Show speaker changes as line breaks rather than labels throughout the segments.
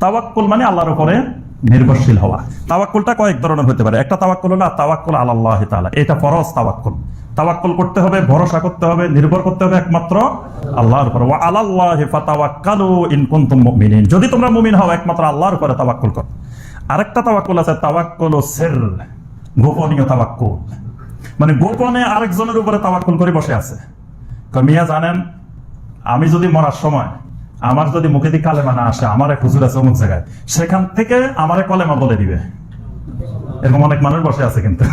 তাওয়াক্কুল মানে আল্লাহর উপরে নির্ভরশীল হওয়া। তাওয়াক্কুলটা কয়েক ধরনের হতে পারে। একটা তাওয়াক্কুল হলো তাওয়াক্কুল আল্লাহ তাআলা। এটা ফরজ তাওয়াক্কুল। তাওয়াক্কুল করতে হবে, ভরসা করতে হবে, নির্ভর করতে হবে একমাত্র আল্লাহর উপর। ওয়া আলাল্লাহি ফাতাওয়াক্কালু ইন কুনতুম মুমিনিন। যদি তোমরা মুমিন হও, একমাত্র আল্লাহর উপরে তাওয়াক্কুল করো। আরেকটা তাওয়াক্কুল আছে, তাওয়াক্কুল সির। গোপনীয় তাওয়াক্কুল। মানে গোপনে আরেকজনের উপরে তাওয়াক্কুল করে বসে আছে। মিয়া জানেন, আমি যদি মরার সময় আমার যদি মুখে দিয়ে কালেমা না আসে, আমার এক হুজুর আছে অমুক জায়গায়। সেখান থেকে আমার কলেমা বলে দিবে। এরকম অনেক মানুষ বসে আছে কিন্তু।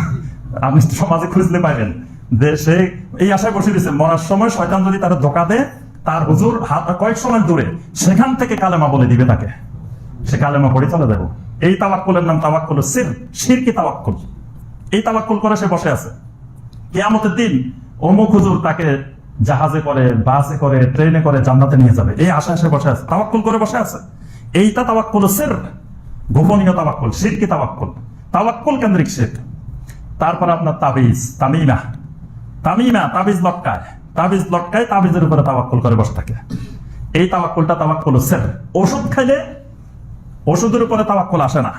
আপনি সমাজে খুঁজলে পাইবেন। যে সে এই আশায় বসে দিচ্ছে মরার সময় শয়তান যদি তার ধোকা দেয়, তার হুজুর হাত কয়েক সময় দূরে, সেখান থেকে কালেমা বলে দিবে তাকে। সে কালেমা পড়ে চলে যাব। এই তাওয়াক্কুলের নাম তাওয়াক্কুল সির। শিরকি তাওয়াক্কুল? এই তাওয়াক্কুল করে সে বসে আছে। কেয়ামতের দিন অমুক হুজুর তাকে জাহাজে করে, বাসে করে ট্রেনে করে জান্নাতে নিয়ে যাবে। এই আশা সে বসে আছে। তাওয়াক্কুল করে বসে আছে। এইটা তাওয়াক্কুল সির। গোপনীয় তাওয়াক্কুল শিরকি তাওয়াক্কুল। তাওয়াক্কুল কেন্দ্রিক শির তারপর আপনার তাবিজ, তামিমা। তামিমা, তাবিজ লটকায়। তাবিজ লটকায় তাবিজের উপরে তাওয়াক্কুল করে বসে থাকে। এই তাওয়াক্কুলটা তাওয়াক্কুল সির। ওষুধ খাইলে ওষুধের উপরে তাওয়াক্কুল আসে না।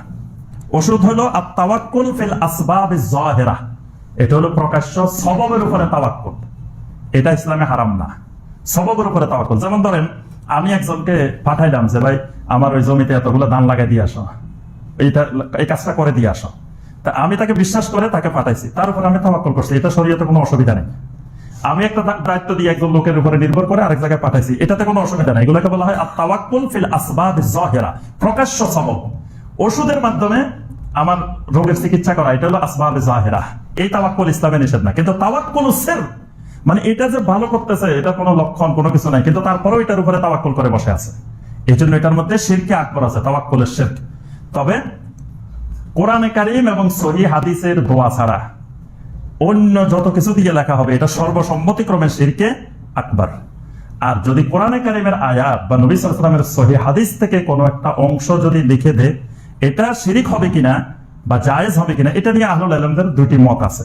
ওষুধ হলো আর তাওয়াক্কুল ফিল আসবাব জাহেরা এটা হলো প্রকাশ্য সববের উপরে তাওয়াক্কুল। এটা ইসলামে হারাম না। সববের উপরে তাওয়াক্কুল। যেমন ধরেন, আমি একজনকে পাঠাইলাম যে, ভাই, আমার ওই জমিতে এতগুলো ধান লাগাই দিয়ে আসো। এইটা, এই কাজটা করে দিয়ে আসো। তা আমি তাকে বিশ্বাস করে তাকে পাঠাইছি। তার উপর আমি তাওয়াক্কুল করছি। এটা শরীয়তে কোনো অসুবিধা নেই। আমি একটা দায়িত্ব দিয়ে একজন লোকের উপরে নির্ভর করে আরেক জায়গায় পাঠাইছি। এটাতে কোনো অসুবিধা নেই। এগুলোকে বলা হয় তাওয়াক্কুল ফিল আসবাব জহেরা প্রকাশ্য সবব ওষুধের মাধ্যমে আমার রোগের চিকিৎসা করা, এটা হলো আসবাব জাহেরা এই তাওয়াক্কুল ইসলামে নিষেধ না। কিন্তু তাওয়াক্কুল সের মানে এটা যে ভালো করতেছে, এটা কোনো লক্ষণ, কোনো কিছু নাই। কিন্তু তারপরেও এটার উপরে তাওয়াক্কুল করে বসে আছে। এই জন্য এটার মধ্যে শিরকে আকবর আছে, তাওয়াক্কুলের শিরক। তবে কোরআনে কারিম এবং সহি হাদিসের দোয়া ছাড়া অন্য যত কিছু দিয়ে লেখা হবে, এটা সর্বসম্মতিক্রমে শিরকে আকবর। আর যদি কোরআনে কারিমের আয়াত বা নবী সালামের সহি হাদিস থেকে কোনো একটা অংশ যদি লিখে দে এটা শিরিক হবে কিনা বা জায়েজ হবে কিনা, এটা নিয়ে আহলুল আলমদের দুটি মত আছে।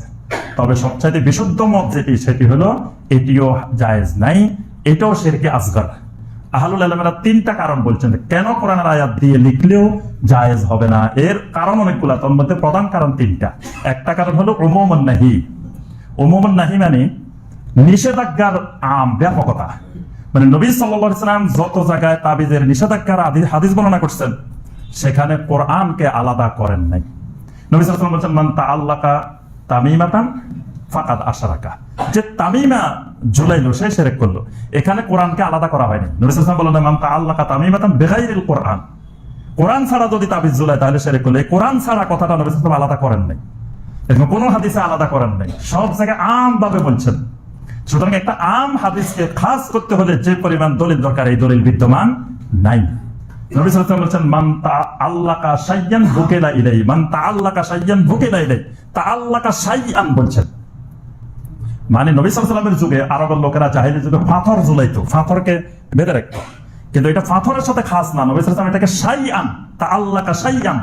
তবে সবচাইতে বিশুদ্ধ মত যেটি, সেটি হলো, এটিও জায়েজ নাই, এটাও শিরকে আসগর। আহলুল আলমেরা তিনটা কারণ বলছেন কেন কোরআনের আয়াত দিয়ে লিখলেও জায়েজ হবে না? এর কারণ অনেকগুলা, তোর মধ্যে প্রধান কারণ তিনটা। একটা কারণ হলো ওমোমন নাহি। ওমোমন নাহি মানে নিষেধাজ্ঞার আম, ব্যাপকতা। মানে নবী সাল্লাম যত জায়গায় তাবিজের নিষেধাজ্ঞার আদি- হাদিস বর্ণনা করছেন, সেখানে কোরআনকে আলাদা করেন নাই। নবী সাল্লাম বলছেন মান তা আল্লাকা তামিমাতান ফাকাদ আশারাকা যে তামিমা ঝুলাইলো সে সেরেক করল। এখানে কোরআনকে আলাদা করা হয়নি। নবী সাল্লাম বললেন মান তা আল্লাকা তামিমাতান বেগাইরিল কোরআন কোরআন ছাড়া যদি তাবিজ ঝুলায় তাহলে সেরেক করল। এই কোরআন ছাড়া কথাটা নবী সাল্লাম আলাদা করেন নাই। এরকম কোনো হাদিসে আলাদা করেন নাই। সব জায়গায় আম ভাবে বলছেন। সুতরাং একটা আম হাদিসকে খাস করতে হলে যে পরিমাণ দলিল দরকার, এই দলিল বিদ্যমান নাই। নবী ওয়াসাল্লাম বলছেন, মান তা আল্লাকা শাইয়ান বুকেলা ইলাই মান তা আল্লাকা শাইয়ান বুকেলা ইলাই তা আল্লাকা শাইয়ান বলছেন। মানে নবী সাল্লামের যুগে আরবের লোকেরা জাহিলি যুগে পাথর ঝুলাইতো, পাথরকে বেঁধে রাখতো। কিন্তু এটা পাথরের সাথে খাস না, নবী সাল্লাম এটাকে শাইয়ান তা আল্লাকা শাইয়ান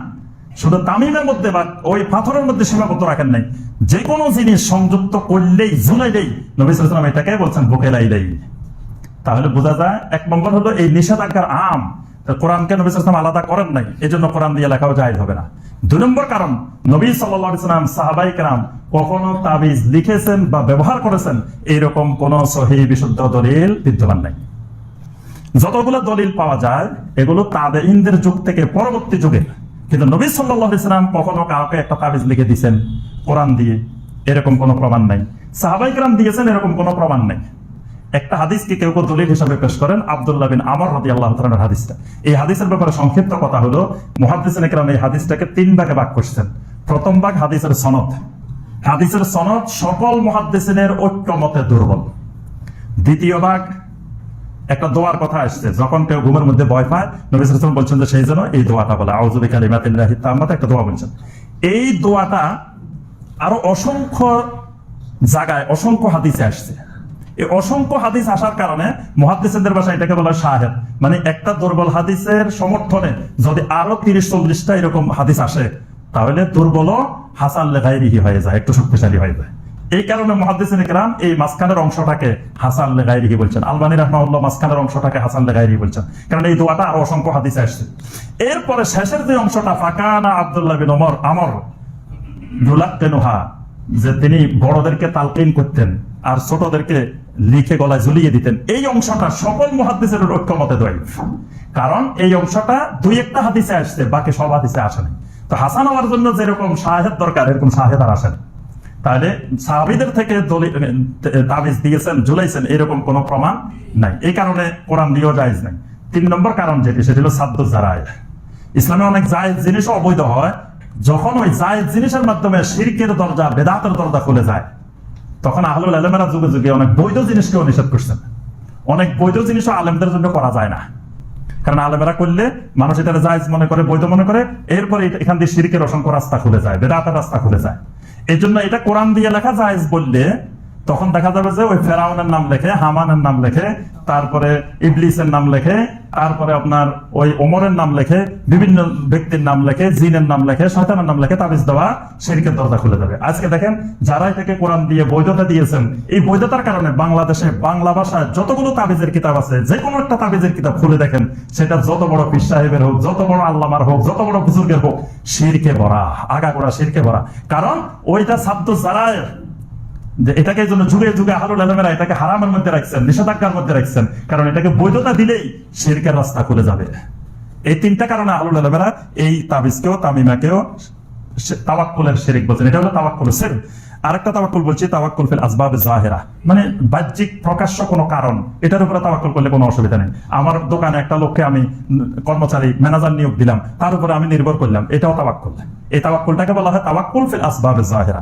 শুধু তামিমের মধ্যে বা ওই পাথরের মধ্যে সীমাবদ্ধ রাখেন নাই। যে কোনো জিনিস সংযুক্ত করলেই, ঝুলাইলেই নবী সাল্লাম এটাকে বলছেন বুকেলাই দেই তাহলে বোঝা যায়, এক নম্বর হলো এই নিষেধাজ্ঞার আম। কোরআনকে নবী সাল্লাম আলাদা করেন নাই এই জন্য কোরআন দিয়ে লেখাও যায় হবে না। দুই নম্বর কারণ, নবী সাল্লাম সাহাবাই কালাম কখনো তাবিজ লিখেছেন বা ব্যবহার করেছেন, এইরকম কোন সহি বিশুদ্ধ দলিল বিদ্যমান নাই। যতগুলো দলিল পাওয়া যায়, এগুলো তাদের ইন্দের যুগ থেকে পরবর্তী যুগে। কিন্তু নবী সাল্লাম কখনো কাউকে একটা তাবিজ লিখে দিয়েছেন, কোরআন দিয়ে, এরকম কোনো প্রমাণ নাই। সাহাবাই সাহাবাইকরাম দিয়েছেন, এরকম কোনো প্রমাণ নাই। একটা হাদিসকে কেউ কেউ দলিল হিসাবে পেশ করেন আব্দুল্লাহ বিন আমর রাদি আল্লাহ তালার হাদিসটা। এই হাদিসের ব্যাপারে সংক্ষিপ্ত কথা হলো, মুহাদ্দিসিন একরাম এই হাদিসটাকে তিন ভাগে ভাগ করছেন। প্রথম ভাগ হাদিসের সনদ। হাদিসের সনদ সকল মুহাদ্দিসিনের ঐক্যমতে দুর্বল। দ্বিতীয় ভাগ, একটা দোয়ার কথা আসছে, যখন কেউ ঘুমের মধ্যে ভয় পায়, নবী সাল্লাল্লাহু বলছেন যে সেই জন্য এই দোয়াটা বলে, আউযু বিকালিমাতিল্লাহি তাম্মাত একটা দোয়া বলছেন। এই দোয়াটা আরও অসংখ্য জায়গায়, অসংখ্য হাদিসে আসছে। এই অসংখ্য হাদিস আসার কারণে মহাদিসের ভাষায় এটাকে বলা শাহেদ। মানে একটা দুর্বল হাদিসের সমর্থনে যদি আরও তিরিশ, চল্লিশটা এরকম হাদিস আসে, তাহলে দুর্বল হাসান লেখাই হয়ে যায়, একটু শক্তিশালী হয়ে যায়। এই কারণে মহাদিসিন ইকরাম এই মাঝখানের অংশটাকে হাসান লেগাইরি বলছেন। আলবানী রহমাউল্লাহ মাঝখানের অংশটাকে হাসান লেগাইরি বলছেন। কারণ এই দোয়াটা আরও অসংখ্য হাদিসে আসছে। এরপরে শেষের যে অংশটা, ফাকানা আব্দুল্লাহ বিন ওমর, আমর জুলাক্কেনুহা যে তিনি বড়দেরকে তালকিন করতেন আর ছোটদেরকে লিখে গলায় ঝুলিয়ে দিতেন। এই অংশটা সকল মহাদিসের ঐক্যমতে দয় কারণ এই অংশটা দুই একটা হাদিসে আসছে, বাকি সব হাদিসে আসে নাই। তো হাসান হওয়ার জন্য যেরকম শাহেদ দরকার, এরকম শাহেদ আর আসেন তাহলে সাহাবিদের থেকে তাবিজ দিয়েছেন, ঝুলাইছেন, এরকম কোনো প্রমাণ নাই। এই কারণে কোরআন দিয়েও জায়েজ নাই। তিন নম্বর কারণ যেটি, সেটি হলো সাদ্দ জারায় ইসলামে অনেক জায়েজ জিনিসও অবৈধ হয়। যখন ওই জায়েজ জিনিসের মাধ্যমে শিরকের দরজা, বেদাতের দরজা খুলে যায় তখন আহলুল আলমেরা যুগে যুগে অনেক বৈধ জিনিসকেও নিষেধ করছেন অনেক বৈধ জিনিসও আলেমদের জন্য করা যায় না। কারণ আলেমেরা করলে মানুষ এটা জায়জ মনে করে, বৈধ মনে করে, এরপরে এখান দিয়ে সিরিকের অসংখ্য রাস্তা খুলে যায়, বেদাতের রাস্তা খুলে যায়। এই জন্য এটা কোরআন দিয়ে লেখা জায়জ বললে তখন দেখা যাবে যে ওই ফেরাউনের নাম লেখে, হামানের নাম লেখে, তারপরে ইবলিসের নাম লেখে, তারপরে আপনার ওই ওমরের নাম লেখে, বিভিন্ন ব্যক্তির নাম লেখে, জিনের নাম লেখে, শয়তানের নাম লেখে, তাবিজ দেওয়া শিরকের দরজা খুলে যাবে। আজকে দেখেন, যারাই থেকে কোরআন দিয়ে বৈধতা দিয়েছেন, এই বৈধতার কারণে বাংলাদেশে বাংলা ভাষায় যতগুলো তাবিজের কিতাব আছে যে কোনো একটা তাবিজের কিতাব খুলে দেখেন, সেটা যত বড় পীর সাহেবের হোক, যত বড় আল্লামার হোক, যত বড় বুজুর্গের হোক, শিরকে ভরা, আগাগোড়া শিরকে ভরা। কারণ ওইটা সাদ্দ জারায় যে এটাকে জন্য যুগে যুগে আলমেরা এটাকে হারামের মধ্যে রাখছেন, নিষেধাজ্ঞার মধ্যে রাখছেন। কারণ এটাকে বৈধতা দিলেই রাস্তা খুলে যাবে। এই তিনটা কারণে আলমেরা এই তাবিজকেও, তামিমাকেও তাওয়াক্কুলের শিরিক বলছেন। এটা হলো তাওয়াক্কুল শিরক আরেকটা তাওয়াক্কুল বলছি, তাওয়াক্কুল ফিল আসবাব জাহেরা। মানে বাহ্যিক প্রকাশ্য কোনো কারণ, এটার উপরে তাওয়াক্কুল করলে কোনো অসুবিধা নেই। আমার দোকানে একটা লোককে আমি কর্মচারী, ম্যানেজার নিয়োগ দিলাম, তার উপরে আমি নির্ভর করলাম, এটাও তাওয়াক্কুল। এই তাওয়াক্কুলটাকে বলা হয় তাওয়াক্কুল ফিল আসবাব জাহেরা।